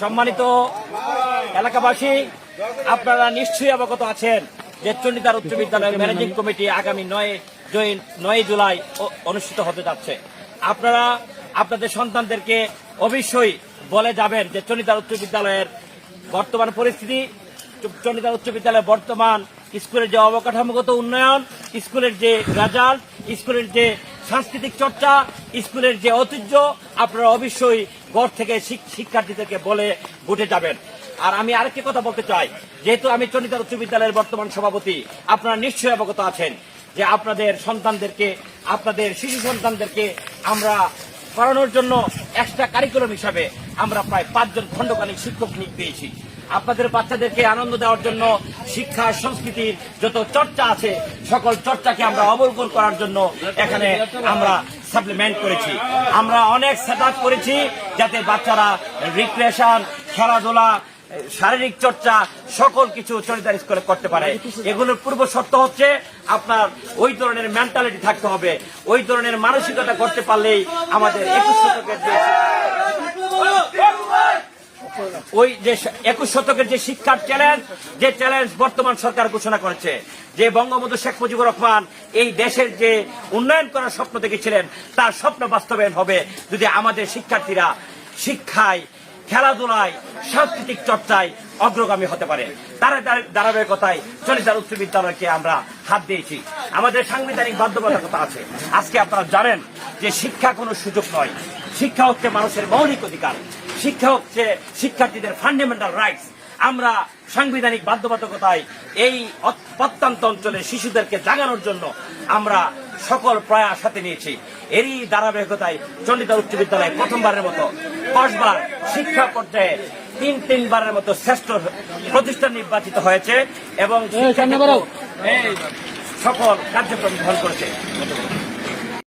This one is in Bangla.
সম্মানিত এলাকাবাসী আপনারা নিশ্চয়ই অবগত আছেন যে চণ্ডীদার উচ্চ বিদ্যালয়ের ম্যানেজিং কমিটি আগামী নয় নয় জুলাই অনুষ্ঠিত হতে যাচ্ছে। আপনারা আপনাদের সন্তানদেরকে অবশ্যই বলে যাবেন যে চণ্ডীদার উচ্চ বিদ্যালয়ের বর্তমান পরিস্থিতি চ- চণ্ডীদার উচ্চ বিদ্যালয়ের বর্তমান স্কুলের যে অবকাঠামোগত উন্নয়ন, স্কুলের যে রেজাল্ট স্কুলের যে সাংস্কৃতিক চর্চা, স্কুলের যে ঐতিহ্য, আপনারা অবশ্যই গড় থেকে শিক্ষার্থীদেরকে বলে বুঝে যাবেন। আর আমি আরেকটি কথা বলতে চাই, যেহেতু আমি চন্ডিদার উচ্চ বিদ্যালয়ের বর্তমান সভাপতি, আপনারা নিশ্চয়ই অবগত আছেন যে আপনাদের সন্তানদেরকে, আপনাদের শিশু সন্তানদেরকে আমরা পড়ানোর জন্য এক্সট্রা কারিকুলাম হিসাবে আমরা প্রায় পাঁচজন খণ্ডকালীন শিক্ষক নিয়োগ পেয়েছি। আপনাদের বাচ্চাদেরকে আনন্দ দেওয়ার জন্য, শিক্ষা, সংস্কৃতির যত চর্চা আছে, সকল চর্চাকে আমরা অবলম্বন করার জন্য এখানে আমরা সাপ্লিমেন্ট করেছি। আমরা অনেক সেট করেছি যাতে বাচ্চারা রিক্রিয়েশন খেলাধুলা, শারীরিক চর্চা, সকল কিছু চরিতার স্কুলে করতে পারে। এগুলোর পূর্ব শর্ত হচ্ছে আপনার ওই ধরনের মেন্টালিটি থাকতে হবে। ওই ধরনের মানসিকতা করতে পারলেই আমাদের একুশ শতকের ওই যে একুশ শতকের যে শিক্ষার চ্যালেঞ্জ যে চ্যালেঞ্জ বর্তমান সরকার ঘোষণা করেছে, যে বঙ্গবন্ধু শেখ মুজিবুর রহমান এই দেশের যে উন্নয়ন করার স্বপ্ন দেখেছিলেন, তার স্বপ্ন বাস্তবায়ন হবে যদি আমাদের শিক্ষার্থীরা শিক্ষায়, খেলাধুলায়, সাংস্কৃতিক চর্চায় অগ্রগামী হতে পারে। তার তার- ধারাবাহিকতায় চলিতার উচ্চ বিদ্যালয়কে আমরা হাত দিয়েছি। আমাদের সাংবিধানিক বাধ্যবাধকতা আছে। আজকে আপনারা জানেন যে শিক্ষা কোনো সুযোগ নয়। শিক্ষা হচ্ছে মানুষের মৌলিক অধিকার। শিক্ষা হচ্ছে শিক্ষার্থীদের ফান্ডামেন্টাল রাইটস আমরা সাংবিধানিক বাধ্যবাধকতায় এই প্রত্যন্ত অঞ্চলে শিশুদেরকে জাগানোর জন্য আমরা সকল প্রয়াস হাতে নিয়েছি। এরই ধারাবাহিকতায় চন্ডিতা উচ্চ বিদ্যালয়ে প্রথমবারের মতো দশবার শিক্ষা পর্যায়ে তিন তিনবারের মতো শ্রেষ্ঠ প্রতিষ্ঠান নির্বাচিত হয়েছে এবং সকল কার্যক্রম গ্রহণ করেছে।